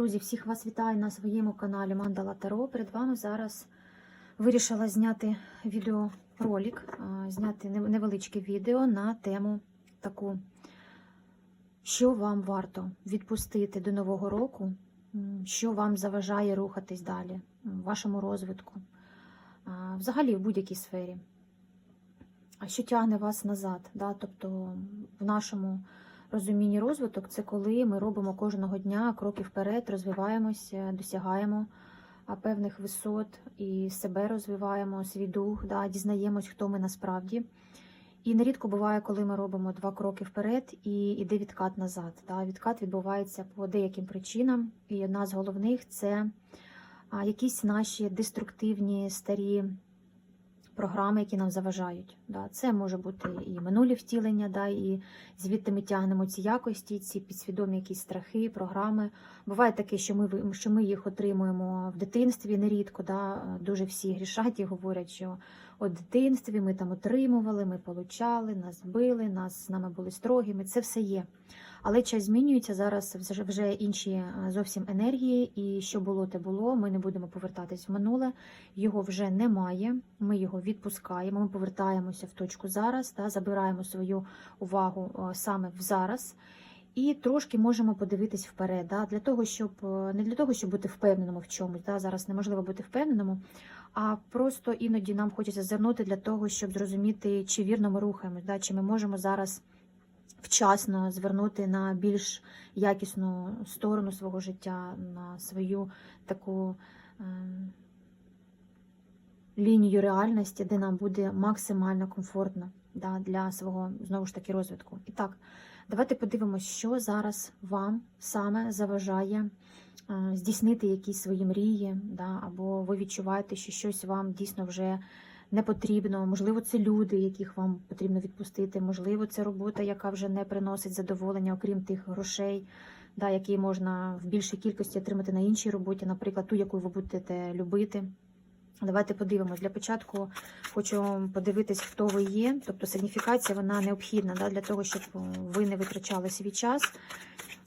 Друзі, всіх вас вітаю на своєму каналі Мандала Таро. Перед вами зараз вирішила зняти відеоролик, зняти невеличке відео на тему таку, що вам варто відпустити до Нового року, що вам заважає рухатись далі в вашому розвитку, взагалі в будь-якій сфері. А що тягне вас назад? Да? Тобто в нашому розумінні розвиток це коли ми робимо кожного дня кроки вперед, розвиваємося, досягаємо певних висот і себе розвиваємо, свій дух, да, дізнаємось, хто ми насправді. І нерідко буває, коли ми робимо два кроки вперед і йде відкат назад. Да. Відкат відбувається по деяким причинам, і одна з головних це якісь наші деструктивні старі програми, які нам заважають. Да. Це може бути і минулі втілення, да, і звідти ми тягнемо ці якості, ці підсвідомі якісь страхи, програми. Буває таке, що ми, що ми їх отримуємо в дитинстві нерідко. Да, дуже всі грішать і говорять, що у дитинстві ми там отримували, ми получали, нас били, нас з нами були строгими. Це все є. Але час змінюється зараз вже, вже інші е, зовсім енергії, і що було, те було. Ми не будемо повертатись в минуле, його вже немає. Ми його відпускаємо. Ми повертаємося в точку зараз, та забираємо свою увагу е, саме в зараз. І трошки можемо подивитись вперед, да, для того, щоб е, не для того, щоб бути впевненому в чомусь. Да, зараз неможливо бути впевненому, а просто іноді нам хочеться звернути для того, щоб зрозуміти, чи вірно ми рухаємось, да, чи ми можемо зараз вчасно звернути на більш якісну сторону свого життя, на свою таку е, лінію реальності, де нам буде максимально комфортно да, для свого знову ж таки розвитку. І так, давайте подивимося, що зараз вам саме заважає здійснити якісь свої мрії, да, або ви відчуваєте, що щось вам дійсно вже не потрібно. Можливо, це люди, яких вам потрібно відпустити. Можливо, це робота, яка вже не приносить задоволення, окрім тих грошей, да, які можна в більшій кількості отримати на іншій роботі, наприклад, ту, яку ви будете любити. Давайте подивимось. Для початку хочу подивитись, хто ви є. Тобто сигніфікація вона необхідна да, для того, щоб ви не витрачали свій час.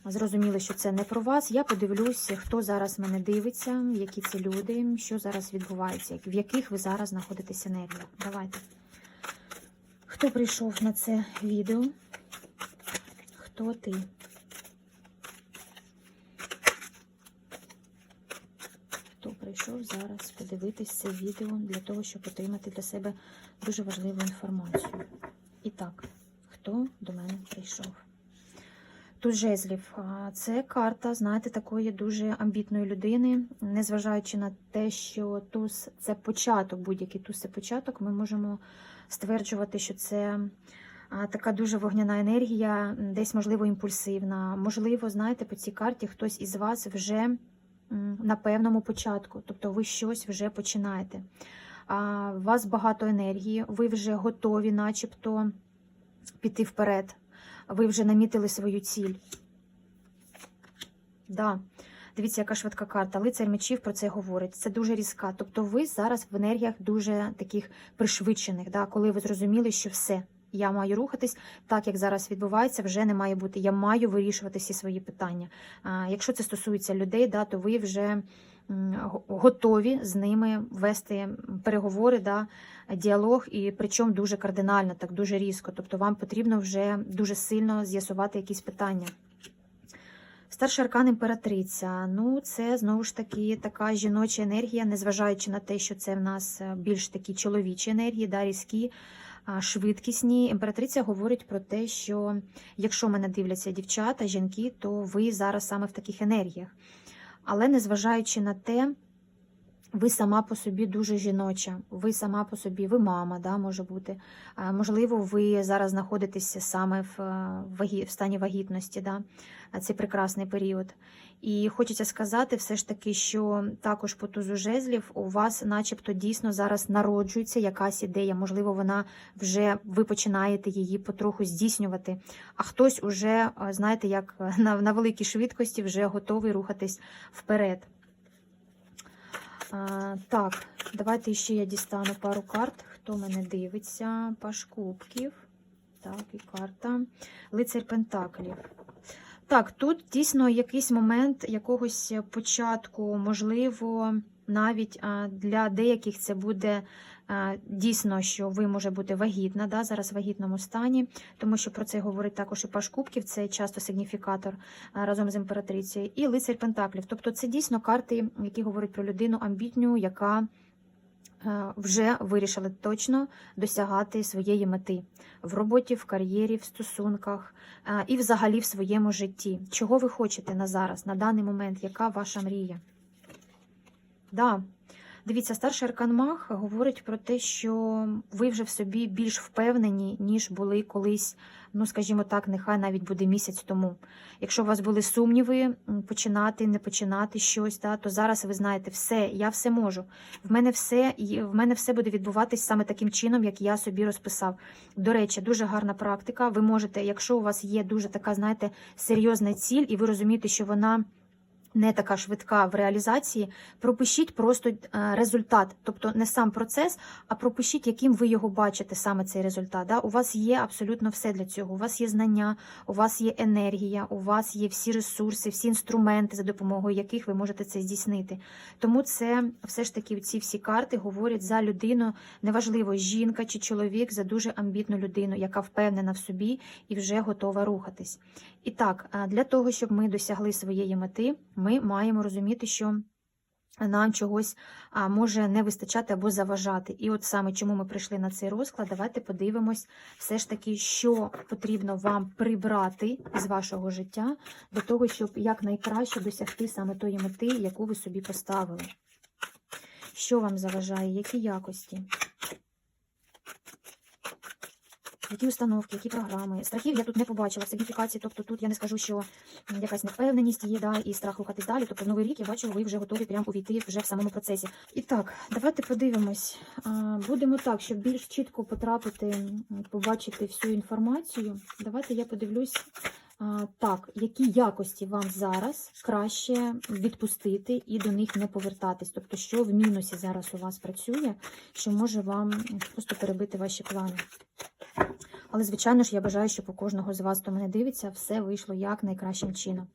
Зрозуміли, що це не про вас. Я подивлюся, хто зараз мене дивиться, які це люди, що зараз відбувається, в яких ви зараз знаходитесь енергіях. Давайте. Хто прийшов на це відео? Хто ти? Хто прийшов зараз подивитись це відео для того, щоб отримати для себе дуже важливу інформацію. І так, хто до мене прийшов? Тут жезлів. Це карта, знаєте, такої дуже амбітної людини. Незважаючи на те, що туз це початок, будь-який туз це початок, ми можемо стверджувати, що це така дуже вогняна енергія, десь, можливо, імпульсивна. Можливо, знаєте, по цій карті хтось із вас вже на певному початку, тобто ви щось вже починаєте. А, У вас багато енергії, ви вже готові, начебто, піти вперед ви вже намітили свою ціль. Да. Дивіться, яка швидка карта. Лицар мечів про це говорить. Це дуже різка. Тобто ви зараз в енергіях дуже таких пришвидшених, да, коли ви зрозуміли, що все, я маю рухатись, так як зараз відбувається, вже не має бути. Я маю вирішувати всі свої питання. Якщо це стосується людей, да, то ви вже готові з ними вести переговори, да, діалог, і причому дуже кардинально, так дуже різко. Тобто вам потрібно вже дуже сильно з'ясувати якісь питання. Старший аркан імператриця. Ну, це знову ж таки така жіноча енергія, незважаючи на те, що це в нас е, більш такі чоловічі енергії, да, різкі, швидкісні. Імператриця говорить про те, що якщо мене дивляться дівчата, жінки, то ви зараз саме в таких енергіях. Але незважаючи на те, ви сама по собі дуже жіноча, ви сама по собі, ви мама, да, може бути. Можливо, ви зараз знаходитеся саме в, е, вагі, в стані вагітності, да, а це прекрасний період. І хочеться сказати все ж таки, що також по тузу жезлів у вас, начебто, дійсно зараз народжується якась ідея. Можливо, вона вже ви починаєте її потроху здійснювати. А хтось уже, е, знаєте, як е, на, на великій швидкості вже готовий рухатись вперед. А, так, давайте ще я дістану пару карт. Хто мене дивиться? Паш кубків. Так, і карта. Лицар Пентаклів. так, тут дійсно якийсь момент якогось початку, можливо, навіть для деяких це буде дійсно, що ви може бути вагітна, да, зараз в вагітному стані, тому що про це говорить також і Паш Кубків, це часто сигніфікатор разом з імператрицею, і лицар Пентаклів. Тобто це дійсно карти, які говорять про людину амбітню, яка вже вирішила точно досягати своєї мети в роботі, в кар'єрі, в стосунках і взагалі в своєму житті. Чого ви хочете на зараз, на даний момент? Яка ваша мрія? Да. Дивіться, старший аркан Мах говорить про те, що ви вже в собі більш впевнені, ніж були колись, ну скажімо так, нехай навіть буде місяць тому. Якщо у вас були сумніви, починати, не починати щось, да, то зараз ви знаєте, все, я все можу. В мене все, в мене все буде відбуватись саме таким чином, як я собі розписав. До речі, дуже гарна практика. Ви можете, якщо у вас є дуже така, знаєте, серйозна ціль, і ви розумієте, що вона не така швидка в реалізації, пропишіть просто е, результат, тобто не сам процес, а пропишіть, яким ви його бачите, саме цей результат. Да? У вас є абсолютно все для цього. У вас є знання, у вас є енергія, у вас є всі ресурси, всі інструменти, за допомогою яких ви можете це здійснити. Тому це все ж таки ці всі карти говорять за людину, неважливо, жінка чи чоловік, за дуже амбітну людину, яка впевнена в собі і вже готова рухатись. І так, для того, щоб ми досягли своєї мети, ми маємо розуміти, що нам чогось може не вистачати або заважати. І от саме чому ми прийшли на цей розклад, давайте подивимось все ж таки, що потрібно вам прибрати з вашого життя для того, щоб якнайкраще досягти саме тої мети, яку ви собі поставили. Що вам заважає, які якості? Які установки, які програми. Страхів я тут не побачила в сигніфікації, тобто тут я не скажу, що якась невпевненість є, да, і страх рухатись далі. Тобто новий рік я бачу, ви вже готові прямо увійти вже в самому процесі. І так, давайте подивимось. Будемо так, щоб більш чітко потрапити, побачити всю інформацію. Давайте я подивлюсь. Так, які якості вам зараз краще відпустити і до них не повертатись? Тобто, що в мінусі зараз у вас працює, що може вам просто перебити ваші плани? Але, звичайно ж, я бажаю, щоб у кожного з вас, хто мене дивиться, все вийшло як найкращим чином.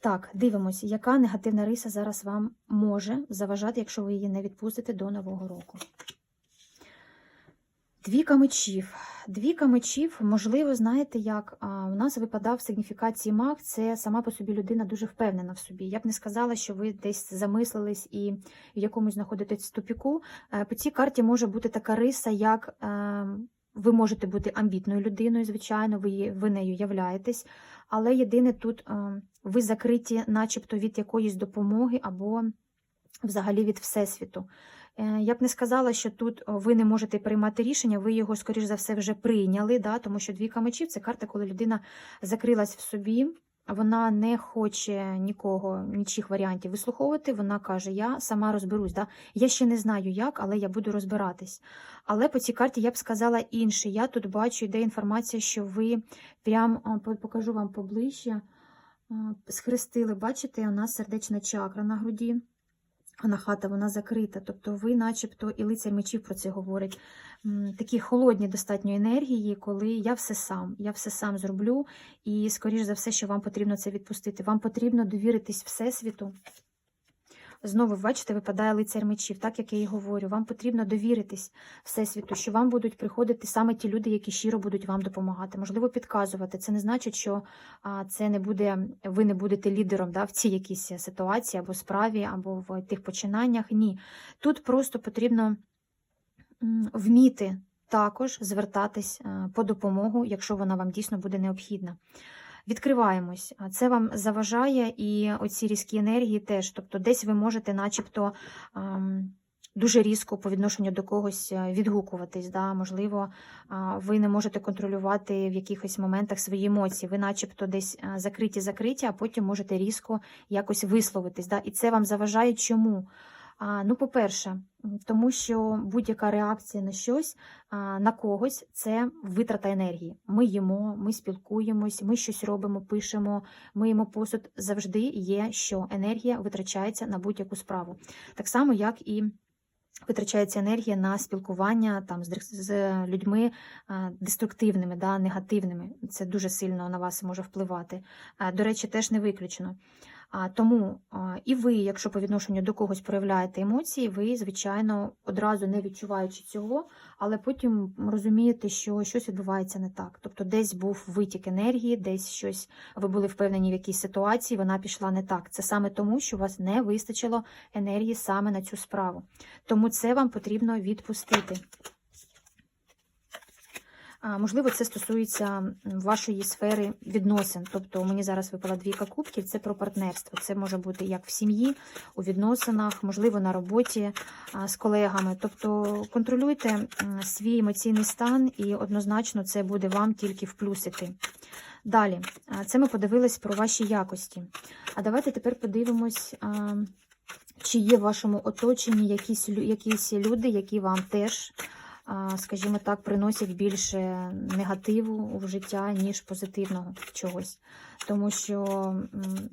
Так, дивимося, яка негативна риса зараз вам може заважати, якщо ви її не відпустите до Нового року. Двіка мечів. Двіка мечів, можливо, знаєте, як у нас випадав в сигніфікації маг, це сама по собі людина дуже впевнена в собі. Я б не сказала, що ви десь замислились і в якомусь знаходитесь в тупіку. Е, По цій карті може бути така риса, як е, ви можете бути амбітною людиною, звичайно, ви, ви нею являєтесь, але єдине тут е, ви закриті, начебто, від якоїсь допомоги або взагалі від Всесвіту. Е, Я б не сказала, що тут ви не можете приймати рішення, ви його, скоріш за все, вже прийняли, да? тому що двійка мечів це карта, коли людина закрилась в собі, вона не хоче нікого, нічих варіантів вислуховувати. Вона каже: Я сама розберусь. Да? Я ще не знаю як, але я буду розбиратись. Але по цій карті я б сказала інше. Я тут бачу, йде інформація, що ви прям по- покажу вам поближче. Схрестили, бачите, у нас сердечна чакра на груді. Анахата, вона закрита. Тобто ви, начебто, і лицар мечів про це говорить. Такі холодні достатньо енергії, коли я все сам, я все сам зроблю, і, скоріш за все, що вам потрібно це відпустити. Вам потрібно довіритись Всесвіту. Знову, бачите, випадає лицар мечів, так як я і говорю. Вам потрібно довіритись Всесвіту, що вам будуть приходити саме ті люди, які щиро будуть вам допомагати, можливо, підказувати. Це не значить, що це не буде, ви не будете лідером да, в цій якійсь ситуації або справі, або в тих починаннях. Ні. Тут просто потрібно вміти також звертатись е, по допомогу, якщо вона вам дійсно буде необхідна. Відкриваємось. А Це вам заважає, і оці різкі енергії теж. Тобто, десь ви можете, начебто, ем, дуже різко по відношенню до когось е, відгукуватись. Да? Можливо, ви не можете контролювати в якихось моментах свої емоції. Ви, начебто, десь е, закриті, закриті, а потім можете різко якось висловитись. Да? І це вам заважає чому? А, Ну, по-перше, тому що будь-яка реакція на щось, а, на когось це витрата енергії. Ми їмо, ми спілкуємось, ми щось робимо, пишемо, миємо посуд. Завжди є, що енергія витрачається на будь-яку справу. Так само, як і витрачається енергія на спілкування там з, людьми деструктивними, да, негативними. Це дуже сильно на вас може впливати. До речі, теж не виключено. Тому і ви, якщо по відношенню до когось проявляєте емоції, ви, звичайно, одразу не відчуваючи цього, але потім розумієте, що щось відбувається не так. Тобто десь був витік енергії, десь щось ви були впевнені в якійсь ситуації, вона пішла не так. Це саме тому, що у вас не вистачило енергії саме на цю справу. Тому це вам потрібно відпустити. Можливо, це стосується вашої сфери відносин. Тобто, мені зараз випала двійка кубків, це про партнерство. Це може бути як в сім'ї, у відносинах, можливо, на роботі з колегами. Тобто контролюйте свій емоційний стан, і однозначно це буде вам тільки в плюсики. Далі, це ми подивились про ваші якості. А давайте тепер подивимось. Чи є в вашому оточенні якісь, якісь люди, які вам теж скажімо так, приносять більше негативу в життя, ніж позитивного чогось. Тому що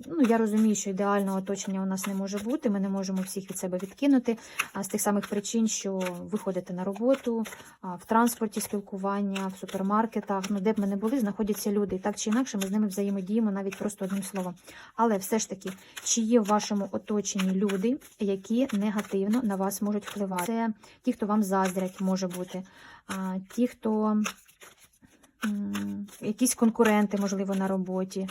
ну, я розумію, що ідеального оточення у нас не може бути, ми не можемо всіх від себе відкинути, з тих самих причин, що ви ходите на роботу, в транспорті спілкування, в супермаркетах, ну де б ми не були, знаходяться люди. Так чи інакше ми з ними взаємодіємо навіть просто одним словом. Але все ж таки, чи є в вашому оточенні люди, які негативно на вас можуть впливати? Це ті, хто вам заздрять, може бути, а, ті, хто якісь конкуренти, можливо, на роботі,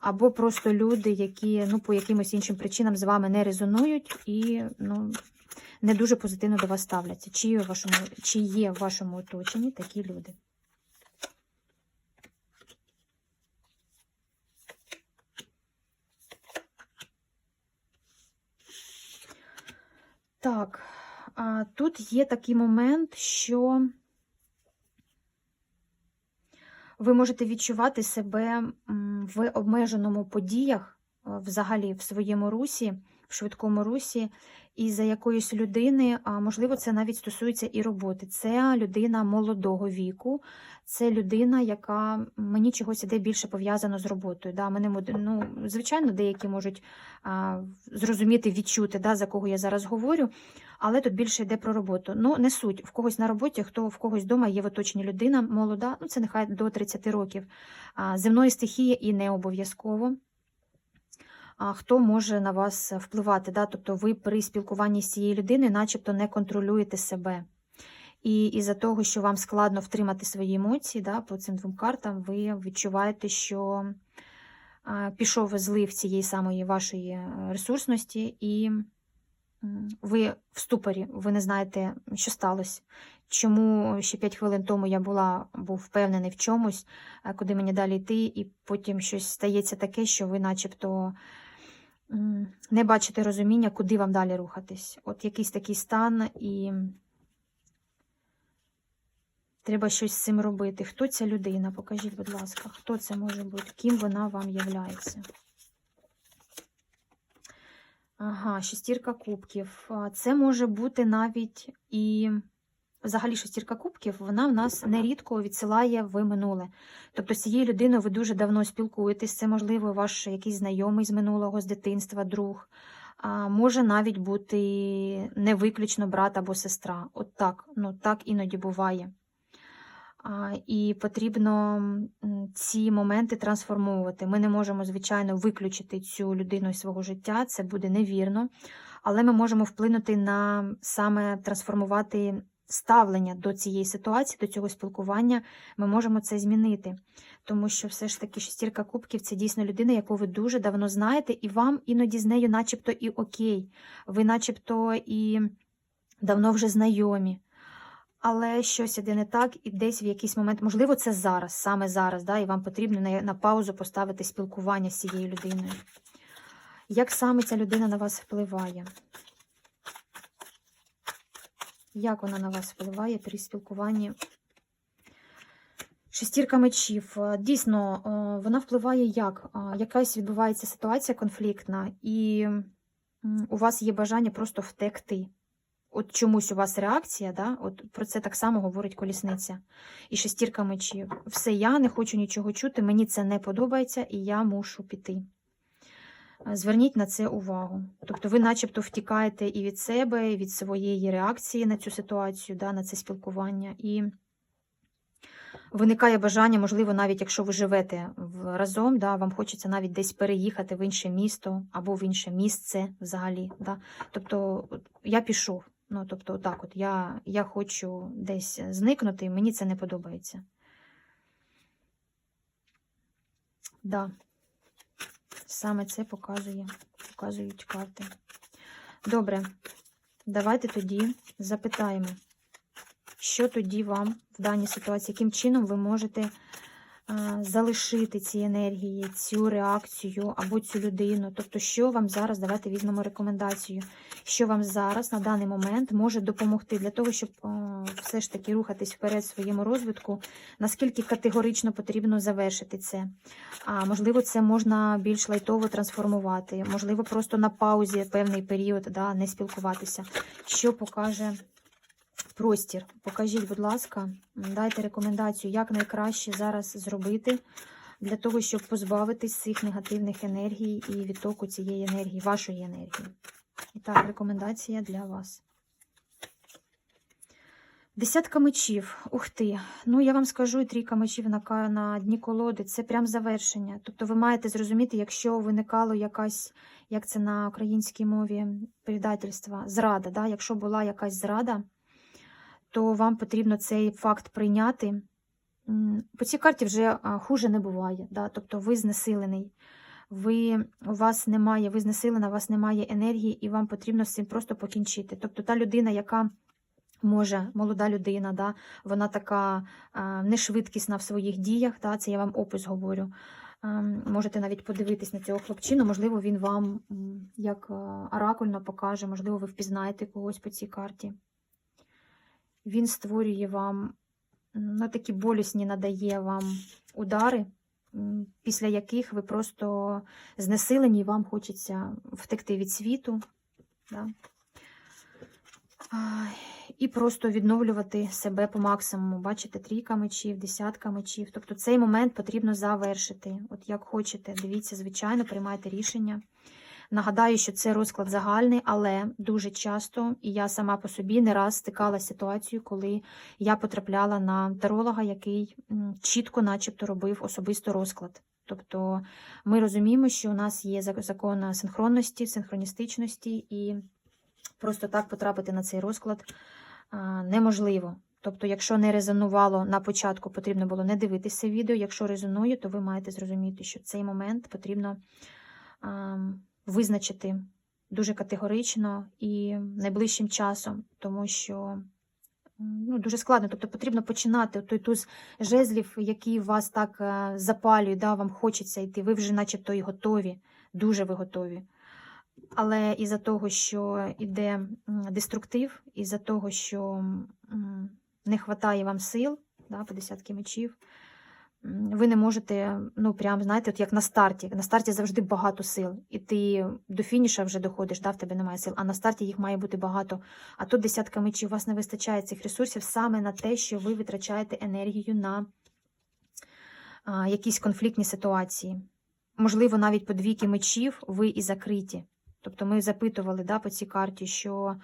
або просто люди, які ну, по якимось іншим причинам з вами не резонують і ну, не дуже позитивно до вас ставляться. Чи є в вашому, чи є в вашому оточенні такі люди? Так, тут є такий момент, що ви можете відчувати себе в обмеженому подіях, взагалі в своєму русі, в швидкому русі, і за якоїсь людини, можливо, це навіть стосується і роботи. Це людина молодого віку, це людина, яка мені чогось іде більше пов'язано з роботою. Да, мене, ну, звичайно, деякі можуть зрозуміти, відчути, да, за кого я зараз говорю. Але тут більше йде про роботу. Ну, не суть. В когось на роботі, хто в когось вдома є в оточенні людина молода, ну це нехай до 30 років. Земної стихії і не обов'язково. Хто може на вас впливати? Да? Тобто ви при спілкуванні з цією людиною начебто не контролюєте себе. І із-за того, що вам складно втримати свої емоції, да, по цим двом картам, ви відчуваєте, що пішов злив цієї самої вашої е, ресурсності, і ви в ступорі, ви не знаєте, що сталося. Чому ще 5 хвилин тому я була, був впевнений в чомусь, куди мені далі йти, і потім щось стається таке, що ви начебто не бачите розуміння, куди вам далі рухатись. От якийсь такий стан, і треба щось з цим робити. Хто ця людина? Покажіть, будь ласка, хто це може бути, ким вона вам являється? Ага, шестірка кубків. Це може бути навіть і взагалі шестірка кубків, вона в нас нерідко відсилає в минуле. Тобто з цією людиною ви дуже давно спілкуєтесь, це, можливо, ваш якийсь знайомий з минулого, з дитинства, друг. А може навіть бути не виключно брат або сестра. От так, ну так іноді буває. І потрібно ці моменти трансформовувати. Ми не можемо, звичайно, виключити цю людину із свого життя, це буде невірно, але ми можемо вплинути на саме трансформувати ставлення до цієї ситуації, до цього спілкування. Ми можемо це змінити. Тому що все ж таки шестірка кубків це дійсно людина, яку ви дуже давно знаєте, і вам іноді з нею, начебто, і окей. Ви, начебто, і давно вже знайомі але щось іде не так, і десь в якийсь момент, можливо, це зараз, саме зараз, да, і вам потрібно на, на паузу поставити спілкування з цією людиною. Як саме ця людина на вас впливає? Як вона на вас впливає при спілкуванні? Шестірка мечів. Е, Дійсно, е, вона впливає як? Е, Якась відбувається ситуація конфліктна, і у вас є бажання просто втекти от чомусь у вас реакція, да? от про це так само говорить колісниця. І шестірка мечів. Все, я не хочу нічого чути, мені це не подобається, і я мушу піти. Е, Зверніть на це увагу. Тобто ви начебто втікаєте і від себе, і від своєї реакції на цю ситуацію, да, на це спілкування. І виникає бажання, можливо, навіть якщо ви живете разом, да, вам хочеться навіть десь переїхати в інше місто або в інше місце взагалі. Да. Тобто я пішов. Ну, тобто, так, от я, я хочу десь зникнути, і мені це не подобається. Да. Саме це показує, показують карти. Добре, давайте тоді запитаємо, що тоді вам в даній ситуації, яким чином ви можете а, залишити ці енергії, цю реакцію або цю людину. Тобто, що вам зараз, давайте візьмемо рекомендацію, що вам зараз на даний момент може допомогти для того, щоб все ж таки рухатись вперед в своєму розвитку, наскільки категорично потрібно завершити це. А можливо, це можна більш лайтово трансформувати, можливо, просто на паузі певний період да, не спілкуватися. Що покаже простір? Покажіть, будь ласка, дайте рекомендацію, як найкраще зараз зробити для того, щоб позбавитись цих негативних енергій і відтоку цієї енергії, вашої енергії. І так, рекомендація для вас. Десятка мечів. Ух ти. Ну, я вам скажу, і трійка мечів на, на дні колоди це прям завершення. Тобто ви маєте зрозуміти, якщо виникало якась, як це на українській мові, предательство, зрада. Да? Якщо була якась зрада, то вам потрібно цей факт прийняти. По цій карті вже хуже не буває. Да? Тобто ви знесилений. Ви, у вас немає, ви знесилена, у вас немає енергії, і вам потрібно з цим просто покінчити. Тобто та людина, яка може, молода людина, да, вона така а, нешвидкісна в своїх діях, да, це я вам опис говорю. Можете навіть подивитись на цього хлопчину, можливо, він вам як оракульно покаже, можливо, ви впізнаєте когось по цій карті. Він створює вам, ну, такі болісні надає вам удари, після яких ви просто знесилені, і вам хочеться втекти від світу. Да? І просто відновлювати себе по максимуму. Бачите, трійка мечів, десятка мечів. Тобто цей момент потрібно завершити. От як хочете, дивіться, звичайно, приймайте рішення. Нагадаю, що це розклад загальний, але дуже часто, і я сама по собі не раз стикалася з ситуацією, коли я потрапляла на таролога, який чітко, начебто, робив особисто розклад. Тобто ми розуміємо, що у нас є закон синхронності, синхроністичності, і просто так потрапити на цей розклад неможливо. Тобто, якщо не резонувало на початку, потрібно було не дивитися відео. Якщо резонує, то ви маєте зрозуміти, що цей момент потрібно визначити дуже категорично і найближчим часом, тому що ну, дуже складно. Тобто потрібно починати той туз жезлів, який вас так е, запалює, да, вам хочеться йти. Ви вже начебто і готові, дуже ви готові. Але із-за того, що йде деструктив, із-за того, що не вистачає вам сил, да, по десятки мечів, ви не можете, ну прям, знаєте, от як на старті. На старті завжди багато сил. І ти до фініша вже доходиш, да, в тебе немає сил, а на старті їх має бути багато. А тут десятка мечів, у вас не вистачає цих ресурсів саме на те, що ви витрачаєте енергію на а, якісь конфліктні ситуації. Можливо, навіть по двійки мечів ви і закриті. Тобто ми запитували да, по цій карті, що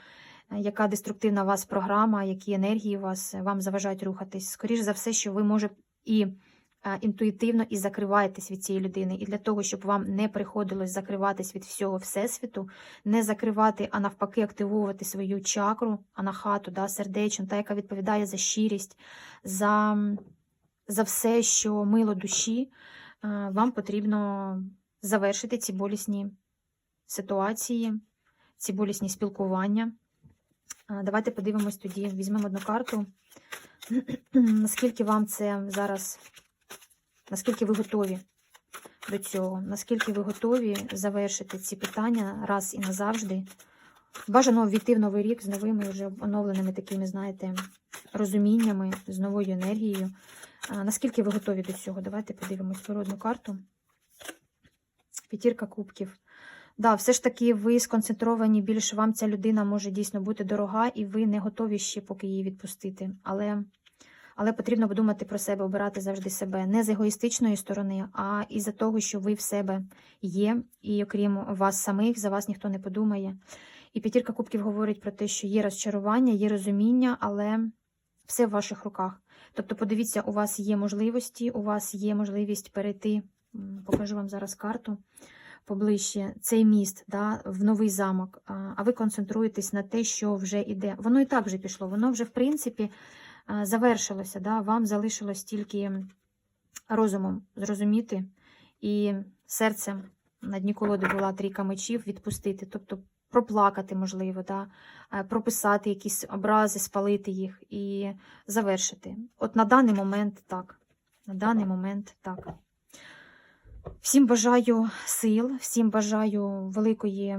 е, яка деструктивна у вас програма, які енергії вас е, вам заважають рухатись. Скоріше за все, що ви може і інтуїтивно і закриваєтесь від цієї людини. І для того, щоб вам не приходилось закриватись від всього всесвіту, не закривати, а навпаки, активовувати свою чакру, анахату, да, сердечну, та, яка відповідає за щирість, за, за все, що мило душі, е, вам потрібно завершити ці болісні ситуації, ці болісні спілкування. Давайте подивимось тоді, візьмемо одну карту. Наскільки вам це зараз, наскільки ви готові до цього? Наскільки ви готові завершити ці питання раз і назавжди? Бажано ввійти в новий рік з новими вже оновленими такими, знаєте, розуміннями, з новою енергією. А, Наскільки ви готові до цього? Давайте подивимось природну карту. П'ятірка кубків. Да, все ж таки ви сконцентровані більше, вам ця людина може дійсно бути дорога, і ви не готові ще поки її відпустити. Але але потрібно подумати про себе, обирати завжди себе не з егоїстичної сторони, а із-за того, що ви в себе є, і окрім вас самих, за вас ніхто не подумає. І п'ятірка кубків говорить про те, що є розчарування, є розуміння, але все в ваших руках. Тобто, подивіться, у вас є можливості, у вас є можливість перейти. Покажу вам зараз карту поближче. Цей міст да, в новий замок. а, ви концентруєтесь на те, що вже іде. Воно і так вже пішло. Воно вже, в принципі, завершилося. Да? Вам залишилось тільки розумом зрозуміти і серцем на дні колоди була трійка мечів відпустити. Тобто проплакати, можливо, да? прописати якісь образи, спалити їх і завершити. От на даний момент так. На даний момент так. Всім бажаю сил, всім бажаю великої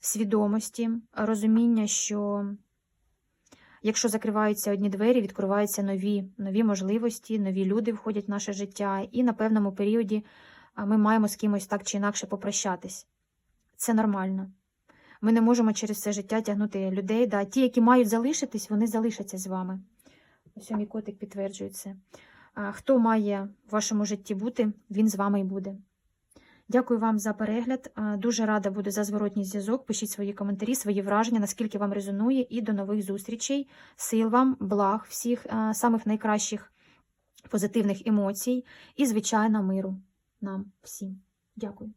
свідомості, розуміння, що якщо закриваються одні двері, відкриваються нові, нові можливості, нові люди входять в наше життя, і на певному періоді ми маємо з кимось так чи інакше попрощатись. Це нормально. Ми не можемо через це життя тягнути людей. Да. Ті, які мають залишитись, вони залишаться з вами. Ось мій котик підтверджує це. Хто має в вашому житті бути, він з вами і буде. Дякую вам за перегляд. Дуже рада буду за зворотній зв'язок. Пишіть свої коментарі, свої враження, наскільки вам резонує, і до нових зустрічей. Сил вам, благ, всіх самих найкращих позитивних емоцій і, звичайно, миру нам всім. Дякую.